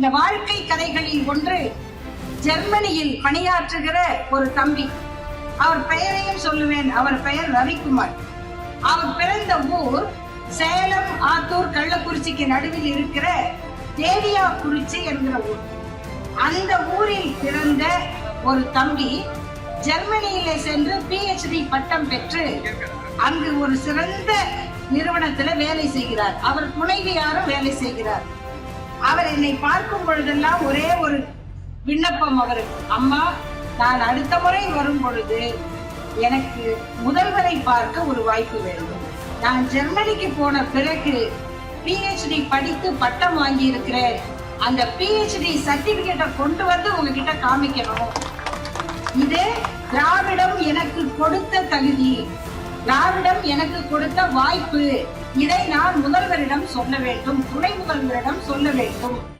இந்த வாழ்க்கை கதைகளில் ஒன்று ஜெர்மனியில் பணியாற்றுகிற ஒரு தம்பி. அவர் பெயரையும் சொல்லுவேன் அவர் பெயர் ரவிக்குமார். அவர் பிறந்த ஊர் சேலம் ஆத்தூர் கள்ளக்குறிச்சிக்கு நடுவில் இருக்கிற தேவியா குறிச்சி என்கிற ஊர். அந்த ஊரில் பிறந்த ஒரு தம்பி ஜெர்மனியிலே சென்று பிஹெச்டி பட்டம் பெற்று அங்கு ஒரு சிறந்த நிறுவனத்துல வேலை செய்கிறார். அவர் துணைவியாரும் வேலை செய்கிறார். அவர் என்னை பார்க்கும் பொழுதெல்லாம் ஒரே ஒரு விண்ணப்பம் அவருக்கு. அம்மா நான் அடுத்த முறை வரும் பொழுது எனக்கு முதல்வரை பார்க்க ஒரு வாய்ப்பு வேண்டும். நான் ஜெர்மனிக்கு போன பிறகு பிஹெச்டி படித்து பட்டம் வாங்கி இருக்கிறேன் அந்த பிஹெச்டி சர்டிபிகேட்டை கொண்டு வந்து உங்ககிட்ட காமிக்கணும். இது திராவிடம் எனக்கு கொடுத்த தகுதி. திராவிடம் எனக்கு கொடுத்த வாய்ப்பு. இதை நான் முதல்வர் முதல்வரிடம் சொல்ல வேண்டும். துணை முதல்வரிடம் சொல்ல வேண்டும்.